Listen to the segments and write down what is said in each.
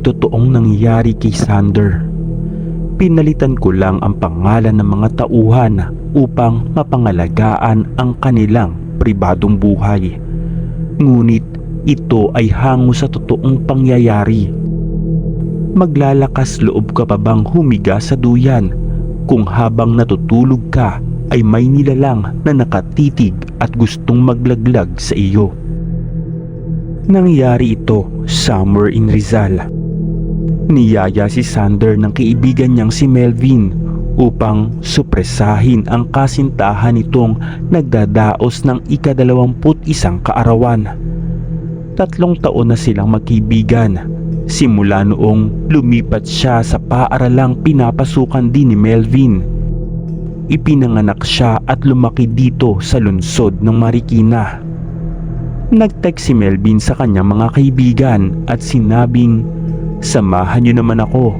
ay totoong nangyari kay Sander. Pinalitan ko lang ang pangalan ng mga tauhan upang mapangalagaan ang kanilang pribadong buhay. Ngunit ito ay hango sa totoong pangyayari. Maglalakas loob ka pa bang humiga sa duyan kung habang natutulog ka ay may nilalang na nakatitig at gustong maglaglag sa iyo? Nangyari ito somewhere in Rizal. Niyaya si Sander ng kaibigan niyang si Melvin upang supresahin ang kasintahan nitong nagdadaos ng ikadalawamput isang kaarawan. Tatlong taon na silang magkaibigan simula noong lumipat siya sa paaralang pinapasukan din ni Melvin. Ipinanganak siya at lumaki dito sa lungsod ng Marikina. Nag-text si Melvin sa kanyang mga kaibigan at sinabing, Samahan niyo naman ako.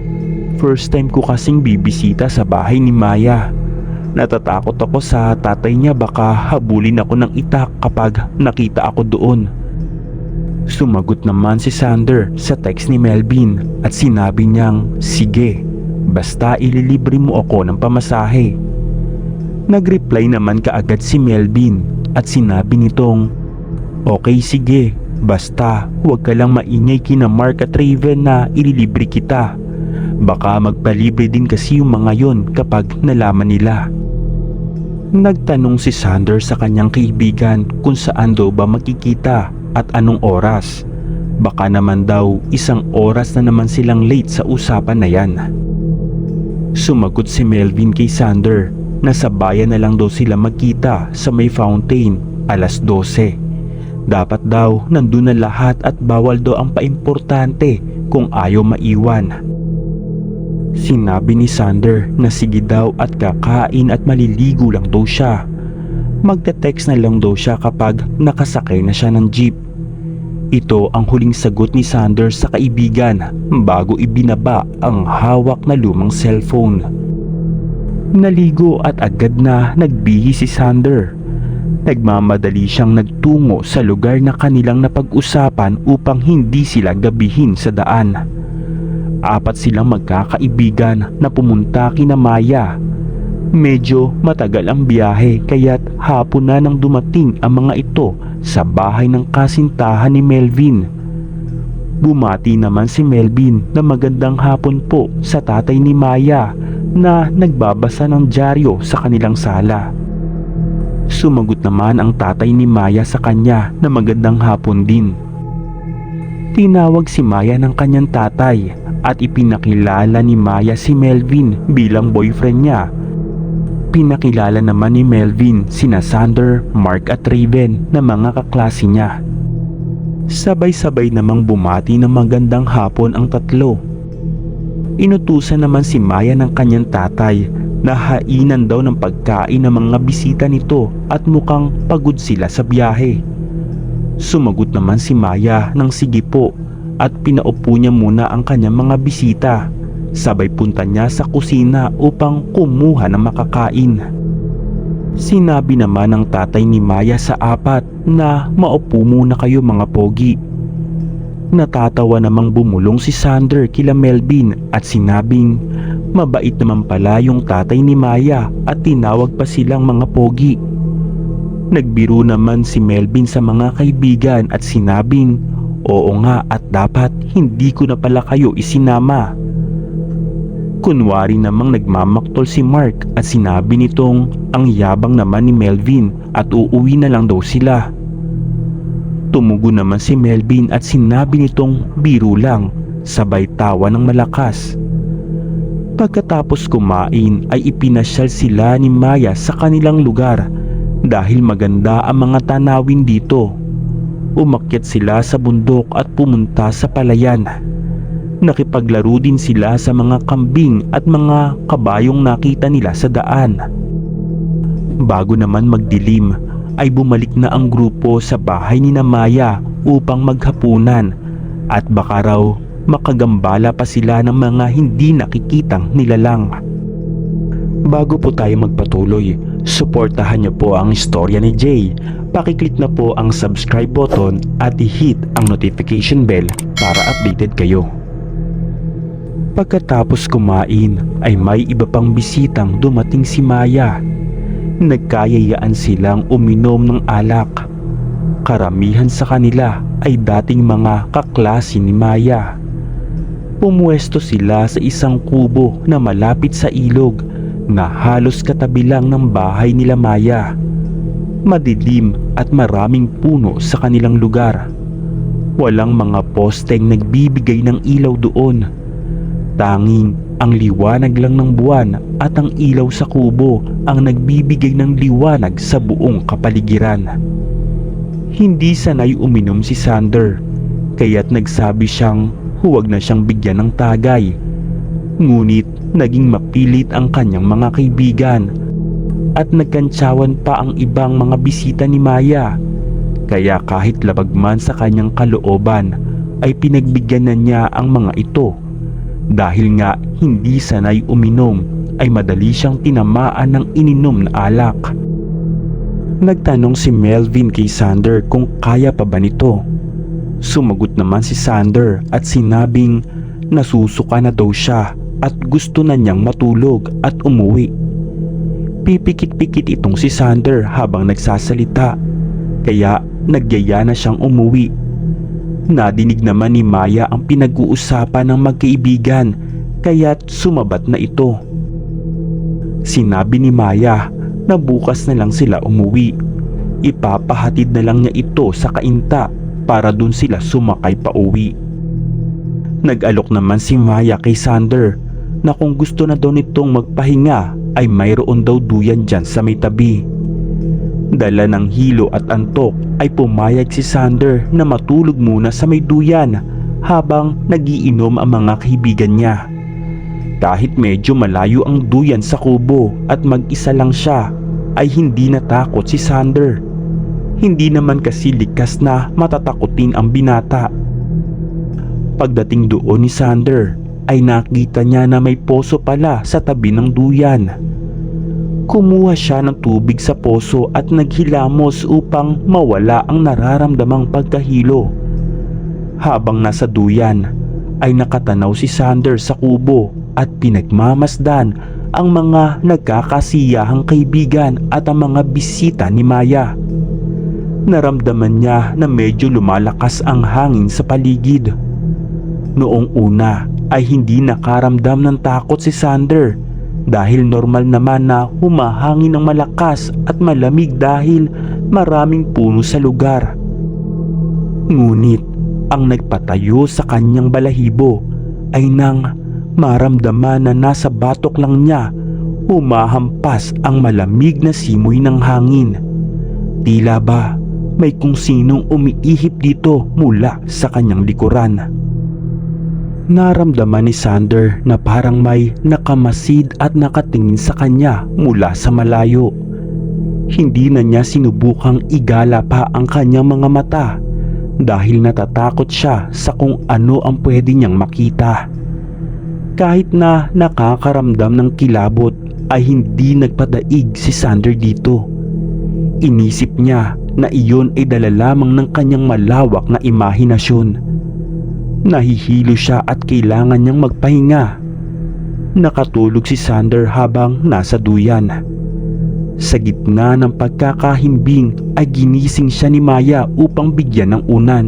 First time ko kasing bibisita sa bahay ni Maya. Natatakot ako sa tatay niya baka habulin ako ng itak kapag nakita ako doon. Sumagot naman si Sander sa text ni Melvin at sinabi niyang, Sige, basta ililibre mo ako ng pamasahe. Nag-reply naman kaagad si Melvin at sinabi nitong, Okay sige, basta huwag ka lang maingay kina Mark at Raven na ililibre kita. Baka magpalibre din kasi yung mga yon kapag nalaman nila. Nagtanong si Sander sa kanyang kaibigan kung saan daw ba makikita at anong oras. Baka naman daw isang oras na naman silang late sa usapan na yan. Sumagot si Melvin kay Sander na sa bayan na lang daw sila magkita sa may fountain alas 12. Dapat daw nandun na lahat at bawal daw ang paimportante kung ayaw maiwan. Sinabi ni Sander na sige daw at kakain at maliligo lang daw siya. Magte-text na lang daw siya kapag nakasakay na siya ng jeep. Ito ang huling sagot ni Sander sa kaibigan bago ibinaba ang hawak na lumang cellphone. Naligo at agad na nagbihi si Sander. Nagmamadali siyang nagtungo sa lugar na kanilang napag-usapan upang hindi sila gabihin sa daan. Apat silang magkakaibigan na pumunta kina Maya. Medyo matagal ang biyahe kaya't hapon na nang dumating ang mga ito sa bahay ng kasintahan ni Melvin. Bumati naman si Melvin na magandang hapon po sa tatay ni Maya na nagbabasa ng dyaryo sa kanilang sala. Sumagot naman ang tatay ni Maya sa kanya na magandang hapon din. Tinawag si Maya ng kanyang tatay at ipinakilala ni Maya si Melvin bilang boyfriend niya. Pinakilala naman ni Melvin sina Sander, Mark at Raven na mga kaklase niya. Sabay-sabay namang bumati ng magandang hapon ang tatlo. Inutusan naman si Maya ng kanyang tatay na hainan daw ng pagkain ng mga bisita nito at mukhang pagod sila sa biyahe. Sumagot naman si Maya ng sige po at pinaupo niya muna ang kanyang mga bisita. Sabay punta niya sa kusina upang kumuha ng makakain. Sinabi naman ng tatay ni Maya sa apat na maupo muna kayo mga pogi. Natatawa namang bumulong si Sander kila Melvin at sinabing mabait naman pala yung tatay ni Maya at tinawag pa silang mga pogi. Nagbiro naman si Melvin sa mga kaibigan at sinabing oo nga at dapat hindi ko na pala kayo isinama. Kunwari namang nagmamaktol si Mark at sinabi nitong ang yabang naman ni Melvin at uuwi na lang daw sila. Tumugo naman si Melvin at sinabi nitong biro lang sabay tawa ng malakas. Pagkatapos kumain ay ipinasyal sila ni Maya sa kanilang lugar dahil maganda ang mga tanawin dito. umakyat sila sa bundok at pumunta sa palayan. Nakipaglaro din sila sa mga kambing at mga kabayong nakita nila sa daan. Bago naman magdilim ay bumalik na ang grupo sa bahay ni na Maya upang maghapunan at baka raw makagambala pa sila ng mga hindi nakikitang nilalang. Bago po tayo magpatuloy, suportahan niyo po ang istorya ni Jay. Pakiclick na po ang subscribe button at i-hit ang notification bell para updated kayo. Pagkatapos kumain ay may iba pang bisitang dumating si Maya. Nagkayayaan silang uminom ng alak. Karamihan sa kanila ay dating mga kaklase ni Maya. Pumuesto sila sa isang kubo na malapit sa ilog na halos katabi lang ng bahay nila Maya. Madilim at maraming puno sa kanilang lugar. Walang mga posteng nagbibigay ng ilaw doon. Tanging ang liwanag lang ng buwan at ang ilaw sa kubo ang nagbibigay ng liwanag sa buong kapaligiran. Hindi sanay uminom si Sander, kaya't nagsabi siyang huwag na siyang bigyan ng tagay. Ngunit naging mapilit ang kanyang mga kaibigan at nagkantsawan pa ang ibang mga bisita ni Maya. Kaya kahit labag man sa kanyang kalooban ay pinagbigyan na niya ang mga ito. Dahil nga hindi sanay uminom ay madali siyang tinamaan ng ininom na alak. Nagtanong si Melvin kay Sander kung kaya pa ba nito. Sumagot naman si Sander at sinabing nasusuka na daw siya at gusto na niyang matulog at umuwi. Pipikit-pikit itong si Sander habang nagsasalita kaya nagyaya na siyang umuwi. Nadinig naman ni Maya ang pinag-uusapan ng magkaibigan kaya't sumabat na ito. Sinabi ni Maya na bukas na lang sila umuwi. Ipapahatid na lang niya ito sa kainta para dun sila sumakay pa uwi. Nag-alok naman si Maya kay Sander na kung gusto na daw nitong magpahinga ay mayroon daw duyan dyan sa may tabi. Dala ng hilo at antok ay pumayag si Sander na matulog muna sa may duyan habang nagiinom ang mga kaibigan niya. Kahit medyo malayo ang duyan sa kubo at mag-isa lang siya ay hindi natakot si Sander. Hindi naman kasi likas na matatakutin ang binata. Pagdating doon ni Sander ay nakita niya na may poso pala sa tabi ng duyan. Kumuha siya ng tubig sa poso at naghilamos upang mawala ang nararamdamang pagkahilo. Habang nasa duyan ay nakatanaw si Sander sa kubo at pinagmamasdan ang mga nagkakasiyahang kaibigan at ang mga bisita ni Maya. Naramdaman niya na medyo lumalakas ang hangin sa paligid. Noong una ay hindi nakaramdam ng takot si Sander dahil normal naman na humahangin ng malakas at malamig dahil maraming puno sa lugar. Ngunit ang nagpatayo sa kanyang balahibo ay nang maramdaman na nasa batok lang niya humahampas ang malamig na simoy ng hangin. Tila ba may kung sinong umiihip dito mula sa kanyang likuran. Naramdaman ni Sander na parang may nakamasid at nakatingin sa kanya mula sa malayo. Hindi na niya sinubukang igala pa ang kanyang mga mata dahil natatakot siya sa kung ano ang pwede niyang makita. Kahit na nakakaramdam ng kilabot ay hindi nagpadaig si Sander dito. Inisip niya na iyon ay dala lamang ng kanyang malawak na imahinasyon. Nahihilo siya at kailangan niyang magpahinga. Nakatulog si Sander habang nasa duyan. Sa gitna ng pagkakahimbing ay ginising siya ni Maya upang bigyan ng unan.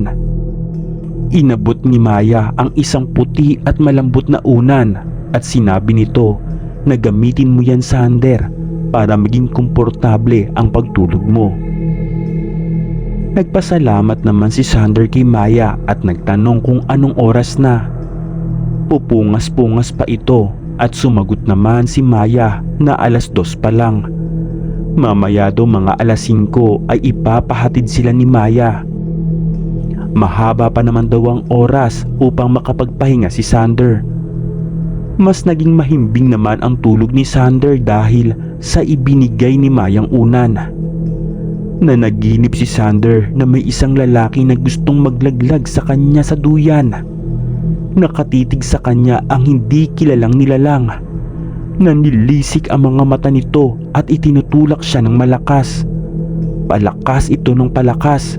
Inabot ni Maya ang isang puti at malambot na unan at sinabi nito na gamitin mo yan Sander para maging komportable ang pagtulog mo. Nagpasalamat naman si Sander kay Maya at nagtanong kung anong oras na. Pupungas-pungas pa ito at sumagot naman si Maya na alas dos pa lang. Mamaya daw mga alas 5 ay ipapahatid sila ni Maya. mahaba pa naman daw ang oras upang makapagpahinga si Sander. Mas naging mahimbing naman ang tulog ni Sander dahil sa ibinigay ni Mayang unan. Nanaginip si Sander na may isang lalaki na gustong maglaglag sa kanya sa duyan. Nakatitig sa kanya ang hindi kilalang nilalang. Nanilisik ang mga mata nito at itinutulak siya ng malakas. Palakas ito ng palakas.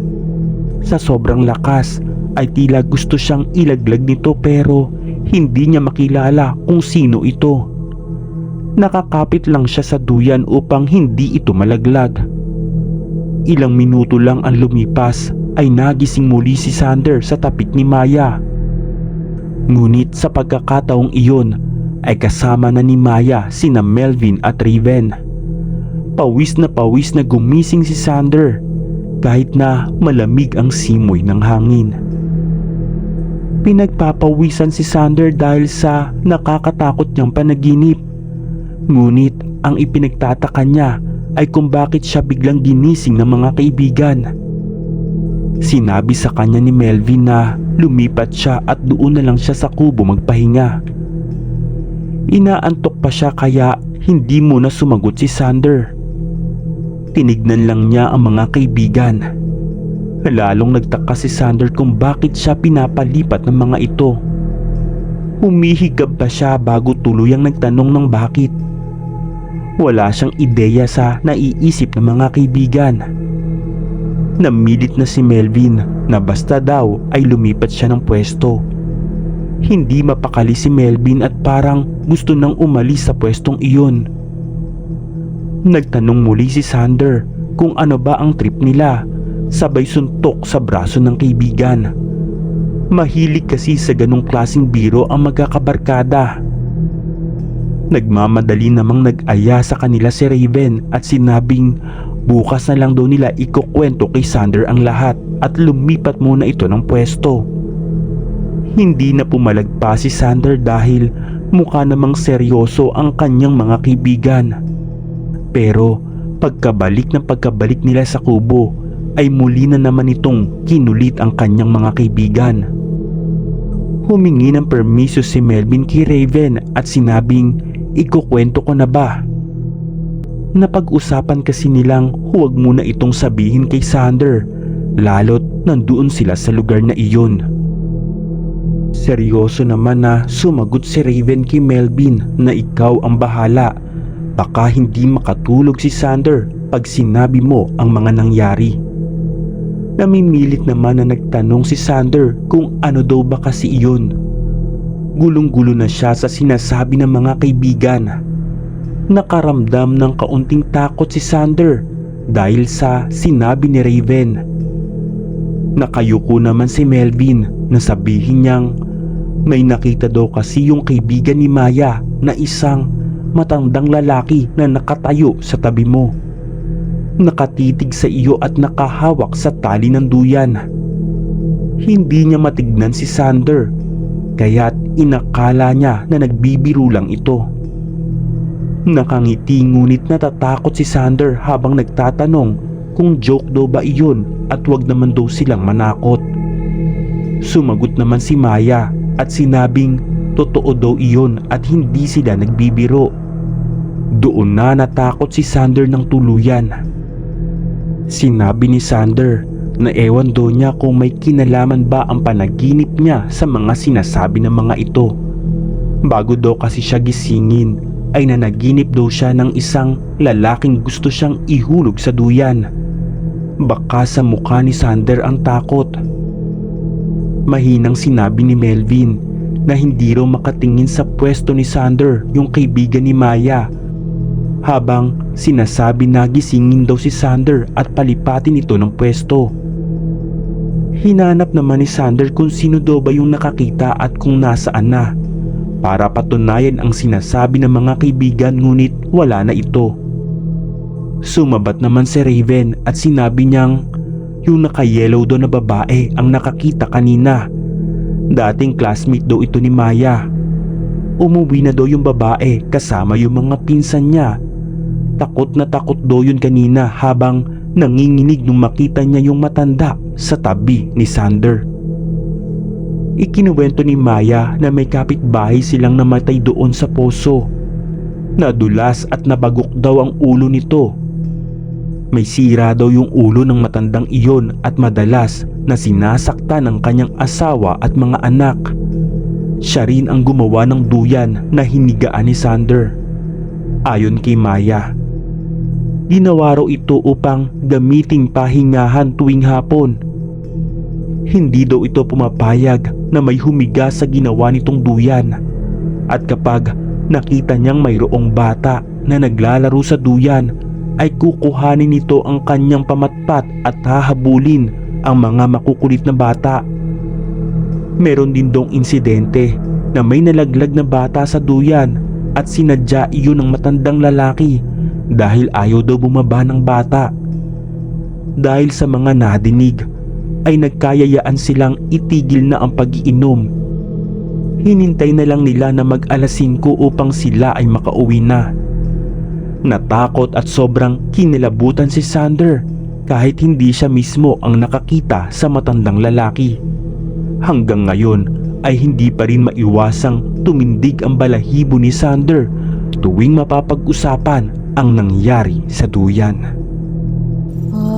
Sa sobrang lakas ay tila gusto siyang ilaglag nito pero hindi niya makilala kung sino ito. Nakakapit lang siya sa duyan upang hindi ito malaglag. Ilang minuto lang ang lumipas ay nagising muli si Sander sa tapik ni Maya. Ngunit sa pagkakataong iyon ay kasama na ni Maya sina Melvin at Raven. Pawis na pawis na gumising si Sander kahit na malamig ang simoy ng hangin. Pinagpapawisan si Sander dahil sa nakakatakot niyang panaginip. Ngunit ang ipinagtataka niya ay kung bakit siya biglang ginising ng mga kaibigan. Sinabi sa kanya ni Melvin na lumipat siya at doon na lang siya sa kubo magpahinga. Inaantok pa siya kaya hindi muna sumagot si Sander. Tinignan lang niya ang mga kaibigan. Lalong nagtaka si Sander kung bakit siya pinapalipat ng mga ito. Humihigab pa siya bago tuluyang nagtanong ng bakit. Wala siyang ideya sa naiisip ng mga kaibigan. Namilit na si Melvin na basta daw ay lumipat siya ng pwesto. Hindi mapakali si Melvin at parang gusto nang umalis sa pwestong iyon. Nagtanong muli si Sander kung ano ba ang trip nila sabay suntok sa braso ng kaibigan. Mahilig kasi sa ganong klasing biro ang magkakabarkada. Nagmamadali namang nag-aya sa kanila si Raven at sinabing bukas na lang daw nila ikukwento kay Sander ang lahat at lumipat muna ito ng pwesto. Hindi na pumalag pa si Sander dahil mukha namang seryoso ang kanyang mga kaibigan. Pero pagkabalik ng pagkabalik nila sa kubo ay muli na naman itong kinulit ang kanyang mga kaibigan. Humingi ng permiso si Melvin kay Raven at sinabing ikukwento ko na ba? Napag-usapan kasi nilang huwag muna itong sabihin kay Sander lalo't nandoon sila sa lugar na iyon. Seryoso naman na sumagot si Raven kay Melvin na ikaw ang bahala. Baka hindi makatulog si Sander pag sinabi mo ang mga nangyari. Namimilit naman na nagtanong si Sander kung ano daw ba kasi iyon. Gulong-gulo na siya sa sinasabi ng mga kaibigan. Nakaramdam ng kaunting takot si Sander dahil sa sinabi ni Raven. Nakayuko naman si Melvin na sabihin niyang may nakita daw kasi yung kaibigan ni Maya na isang matandang lalaki na nakatayo sa tabi mo nakatitig sa iyo at nakahawak sa tali ng duyan. Hindi niya matignan si Sander, kaya't inakala niya na nagbibiro lang ito. Nakangiti ngunit natatakot si Sander habang nagtatanong kung joke daw ba iyon at wag naman daw silang manakot. Sumagot naman si Maya at sinabing totoo daw iyon at hindi sila nagbibiro. Doon na natakot si Sander ng tuluyan. Sinabi ni Sander na ewan daw niya kung may kinalaman ba ang panaginip niya sa mga sinasabi ng mga ito. Bago daw kasi siya gisingin ay nanaginip daw siya ng isang lalaking gusto siyang ihulog sa duyan. Baka sa mukha ni Sander ang takot. Mahinang sinabi ni Melvin na hindi raw makatingin sa pwesto ni Sander yung kaibigan ni Maya habang sinasabi na gisingin daw si Sander at palipatin ito ng pwesto. Hinanap naman ni Sander kung sino daw ba yung nakakita at kung nasaan na para patunayan ang sinasabi ng mga kaibigan ngunit wala na ito. Sumabat naman si Raven at sinabi niyang yung naka-yellow daw na babae ang nakakita kanina. Dating classmate daw ito ni Maya. Umuwi na daw yung babae kasama yung mga pinsan niya Takot na takot daw yun kanina habang nanginginig nung makita niya yung matanda sa tabi ni Sander. Ikinuwento ni Maya na may kapitbahay silang namatay doon sa poso. Nadulas at nabagok daw ang ulo nito. May sira daw yung ulo ng matandang iyon at madalas na sinasaktan ng kanyang asawa at mga anak. Siya rin ang gumawa ng duyan na hinigaan ni Sander. Ayon kay Maya, ginawa ito upang gamiting pahingahan tuwing hapon. Hindi daw ito pumapayag na may humiga sa ginawa nitong duyan. At kapag nakita niyang mayroong bata na naglalaro sa duyan, ay kukuhanin nito ang kanyang pamatpat at hahabulin ang mga makukulit na bata. Meron din dong insidente na may nalaglag na bata sa duyan at sinadya iyon ng matandang lalaki dahil ayaw daw bumaba ng bata. Dahil sa mga nadinig ay nagkayayaan silang itigil na ang pagiinom. Hinintay na lang nila na mag alas 5 upang sila ay makauwi na. Natakot at sobrang kinilabutan si Sander kahit hindi siya mismo ang nakakita sa matandang lalaki. Hanggang ngayon ay hindi pa rin maiwasang tumindig ang balahibo ni Sander tuwing mapapag-usapan ang nangyari sa duyan. Oh,